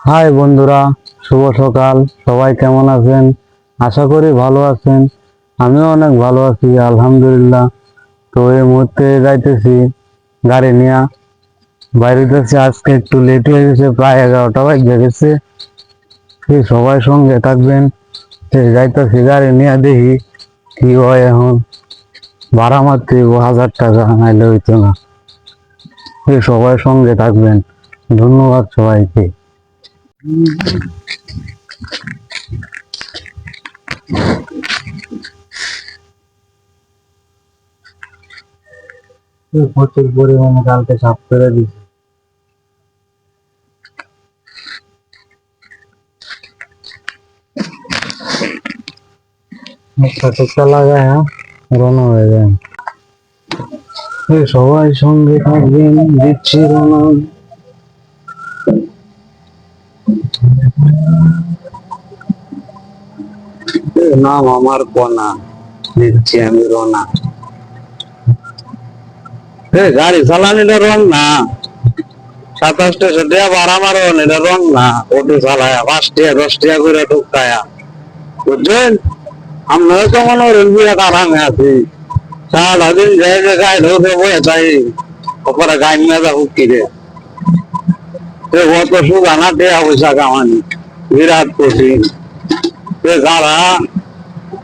High বন্ধুরা, শুভ সকাল। সবাই কেমন আছেন? আশা করি ভালো আছেন। আমিও অনেক ভালো আছি, আলহামদুলিল্লাহ। তো এই মুহূর্তে যাইতেছি গাড়ি নিয়ে। বাইরে যাচ্ছি, আজকে একটু লেট হয়ে গেছে, প্রায় এগারোটা বাজে গেছে। সবাই সঙ্গে থাকবেন? যাইতেছি, গাড়ি নিয়ে দেখি কি হয় এখন। ভাড়া মারতে হাজার টাকা, নাইলে হইতো না। সবাই সঙ্গে থাকবেন। ধন্যবাদ সবাইকে। প্রচুর পরিমাণে কালকে সাফ করে রওনা হয়ে? যায়। সবাই সঙ্গে থাকবেন দিচ্ছি রওনা নাম আমার কনা দিচ্ছি আমি রওনা এ গাড়ি চালানিটা রং না। সাতাশ টাকা দেয়া ভাড়া মারন এটা রং না। অটো চালায়, পাঁচ টাকা, দশ টাকা করে ঢুকায়া। বুঝছেন? তো মনে বিরাট আরামে আছি। সারাদিন যাই যে বয়ে ওপরে গায়ে নিয়ে যাব কিরে এ অত সুগা না টেয়া পয়সা কামানি বিরাট কঠিন। যারা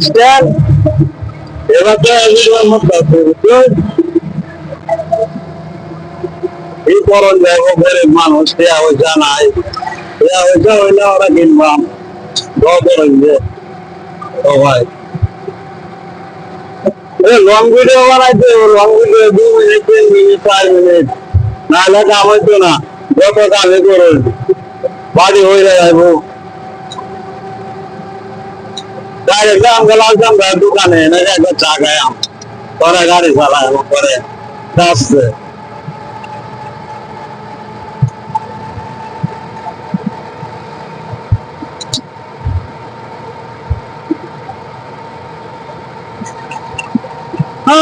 স্ট্যান্ড এবার তো এই মানুষ দেয়া নাই দেয়া হইলে ওরা কিনবাম যে সবাই লং ভিডিও বানাইতে লং ভিডিও দু মিনিট তিন মিনিট চার মিনিট কাম হইতো না যত কামে पानी हो रहा है वो डायरेक्ट हम गलास हम घर दुकान है ना चाह गए हम पर गाड़ी साला है वो पर दस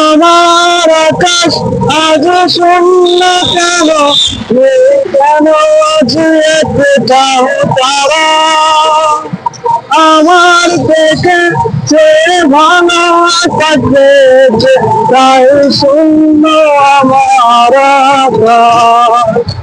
আমার আকাশ আজ শূন্য কেন? কেন একটাও তারা? আমার দেখে সে ভাঙা কাটেছে তাই শূন্য আমার আকাশ।